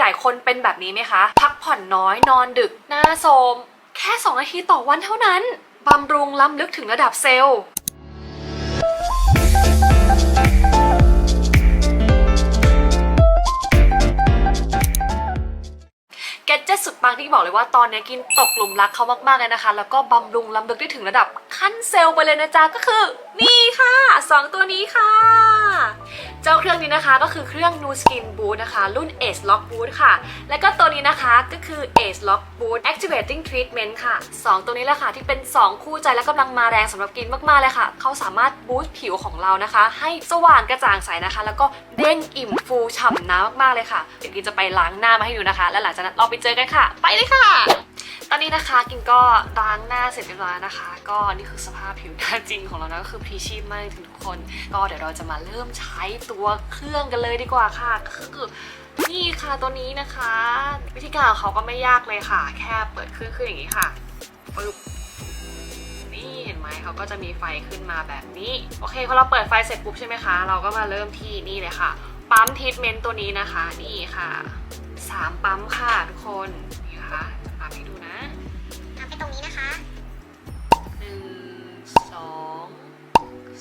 หลายคนเป็นแบบนี้ไหมคะ พักผ่อนน้อยนอนดึก หน้าโทรมแค่ 2 นาทีต่อวันเท่านั้น บำรุงล้ำลึกถึงระดับเซลล์แกดเจตสุดปังที่บอกเลยว่าตอนนี้กินตกหลุมรักเขามากๆเลยนะคะ แล้วก็บำรุงล้ำลึกได้ถึงระดับขั้นเซลล์ไปเลยนะจ๊ะก็คือ นี่ค่ะ 2 ตัวนี้ค่ะ เจ้าเครื่องนี้นะคะก็คือเครื่อง Nu Skin Boost นะคะ รุ่น Age Lock Boost ค่ะ แล้วก็ตัวนี้นะคะก็คือ Age Lock Boost Activating Treatment ค่ะ 2 ตัวนี้แหละค่ะที่เป็น 2 คู่ใจและกำลังมาแรงสำหรับกินมากๆเลยค่ะ เขาสามารถบูสต์ผิวของเรานะคะ ให้สว่างกระจ่างใสนะคะ แล้วก็เด้งอิ่มฟูฉ่ำน้ำมากๆเลยค่ะเดี๋ยวกินจะไปล้างหน้ามาให้ดูนะคะ แล้วหลังจากนั้นเราไปเจอกันค่ะ ไปเลยค่ะ ตอนนี้นะคะกินก็ล้างหน้าเสร็จเรียบร้อยนะคะ ก็นี่คือสภาพผิวหน้าจริงของเรานะก็คือพรีชีพมากถึงทุกคน ก็เดี๋ยวเราจะมาเริ่มใช้ตัวเครื่องกันเลยดีกว่าค่ะก็คือนี่ค่ะตัวนี้นะคะ วิธีการของเขาก็ไม่ยากเลยค่ะ แค่เปิดเครื่องขึ้นอย่างนี้ค่ะปึ๊บนี่เห็นไหมเขาก็จะมีไฟขึ้นมาแบบนี้ โอเคพอเราเปิดไฟเสร็จปุ๊บใช่ไหมคะ เราก็มาเริ่มที่นี่เลยค่ะ ปั๊มทีทเมนต์ตัวนี้นะคะ นี่ค่ะสามปั๊มค่ะทุกคนนี่นะคะจะปั๊มให้ดูนะ ตรงนี้นะคะหนึ่งสอง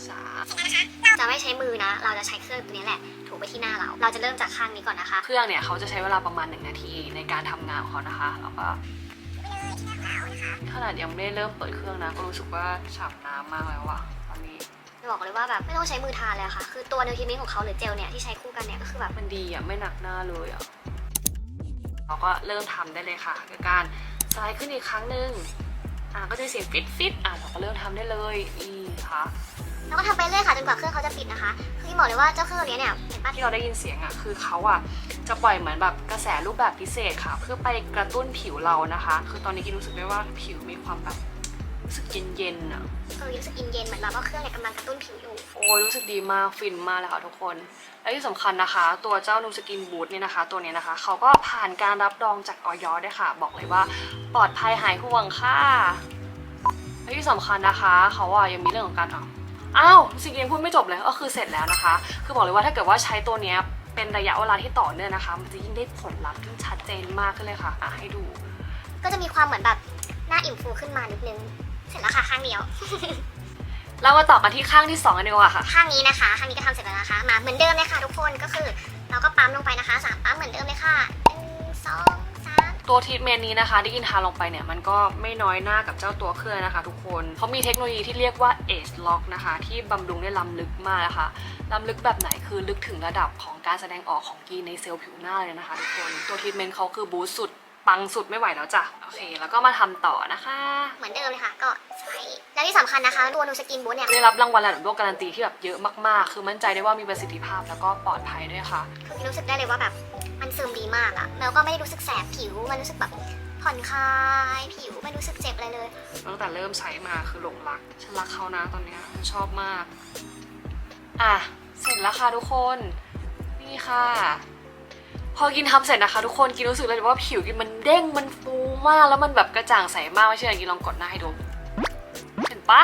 สามจะไม่ใช้มือนะ เราจะใช้เครื่องตัวนี้แหละ ถูไปที่หน้าเรา เราจะเริ่มจากข้างนี้ก่อนนะคะ เครื่องเนี่ยเขาจะใช้เวลาประมาณ 1 นาทีในการทำงานของเขานะคะแล้วก็ขนาดยังไม่ได้เริ่มเปิดเครื่องนะ ก็รู้สึกว่าฉ่ำน้ำมากแล้วว่ะตอนนี้จะบอกเลยว่าแบบไม่ต้องใช้มือทาเลยอะค่ะ คือตัวนิวทรีเมนต์ของเขาหรือเจลเนี่ยที่ใช้คู่กันเนี่ยก็คือแบบมันดีอะไม่หนักหน้าเลยอะเราก็เริ่มทำได้เลยค่ะคือการ สไลด์ขึ้นอีกครั้งหนึ่งอะก็จะมีเสียงฟิตฟิตอะเราก็เริ่มทำได้เลยนี่ค่ะเราก็ทำไปเรื่อยค่ะจนกว่าเครื่องเขาจะปิดนะคะคือที่บอกเลยว่าเจ้าเครื่องตัวนี้เนี่ยเห็นปะที่เราได้ยินเสียงอะคือเขาอะจะปล่อยเหมือนแบบกระแสรูปแบบพิเศษค่ะ เพื่อไปกระตุ้นผิวเรานะคะ คือตอนนี้กินรู้สึกได้ว่าผิวมีความแบบ รู้สึกเย็นๆอะเออรู้สึกเย็นๆเหมือนแบบว่าเครื่องเนี่ยกำลังกระตุ้นผิวอยู่ โอ้ยรู้สึกดีมากฟินมากเลยค่ะทุกคน และที่สำคัญนะคะ ตัวเจ้านูสกินบูทเนี่ยนะคะ ตัวเนี้ยนะคะเขาก็ผ่านการรับรองจากออยด้วยค่ะ บอกเลยว่าปลอดภัยหายห่วงค่ะและที่สำคัญนะคะเขาอะยังมีเรื่องของการอะอ้าวสิกินพูดไม่จบเลยก็คือเสร็จแล้วนะคะ คือบอกเลยว่าถ้าเกิดว่าใช้ตัวเนี้ยเป็นระยะเวลาที่ต่อเนื่องนะคะ มันจะยิ่งได้ผลลัพธ์ที่ชัดเจนมากขึ้นเลยค่ะอะให้ดู ก็จะมีความเหมือนแบบหน้าอิ่มฟูขึ้นมานิดนึงเส ร็จแล้วค่ะข้างเดียว เรามาต่อกันที่ข้างที่สองกันดีกว่าค่ะ ข้างนี้นะคะ ข้างนี้ก็ทำเสร็จแล้วนะคะ มาเหมือนเดิมเลยค่ะทุกคนก็คือ เราก็ปั๊มลงไปนะคะสามปั๊มเหมือนเดิมเลยค่ะหนึ่งสองสาม ตัวทรีทเมนต์นี้นะคะที่กินทาลงไปเนี่ยมันก็ไม่น้อยหน้ากับเจ้าตัวเครื่องนะคะทุกคนเขามีเทคโนโลยีที่เรียกว่า Age Lock นะคะ ที่บำรุงได้ล้ำลึกมากนะคะล้ำลึกแบบไหนคือลึกถึงระดับของการแสดงออกของกีนในเซลล์ผิวหน้าเลยนะคะทุกคนตัวทรีทเมนต์เขาคือบูสต์สุด ปังสุดไม่ไหวแล้วจ้ะ โอเค แล้วก็มาทำต่อนะคะ เหมือนเดิมเลยค่ะ ก็ใช้แล้วที่สำคัญนะคะ ตัวนูสกินบูทเนี่ยได้รับรางวัลระดับโลกการันตีที่แบบเยอะมากๆ คือมั่นใจได้ว่ามีประสิทธิภาพแล้วก็ปลอดภัยด้วยค่ะ คือรู้สึกได้เลยว่าแบบมันซึมดีมากอะแล้วก็ไม่ได้รู้สึกแสบผิว มันรู้สึกแบบผ่อนคลายผิวไม่รู้สึกเจ็บอะไรเลย ตั้งแต่เริ่มใช้มาคือหลงรัก ฉันรักเขานะตอนเนี้ยฉันชอบมาก อะ เสร็จแล้วค่ะทุกคน นี่ค่ะ พอกินทำเสร็จนะคะ ทุกคนกินรู้สึกเลยว่าผิวกินมันเด้งมันฟูมากแล้วมันแบบกระจ่างใสมากไม่ใชื่อกินลองกดหน้าให้ดู เห็นปะ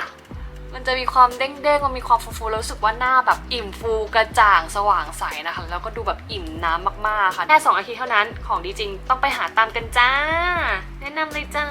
มันจะมีความเด้งๆมันมีความฟูๆแล้วรู้สึกว่าหน้าแบบอิ่มฟูกระจ่างสว่างใสนะคะ แล้วก็ดูแบบอิ่มน้ำมากๆค่ะแค่สองอาทิตย์เท่านั้นของดีจริงต้องไปหาตามกันจ้า แนะนำเลยจ้า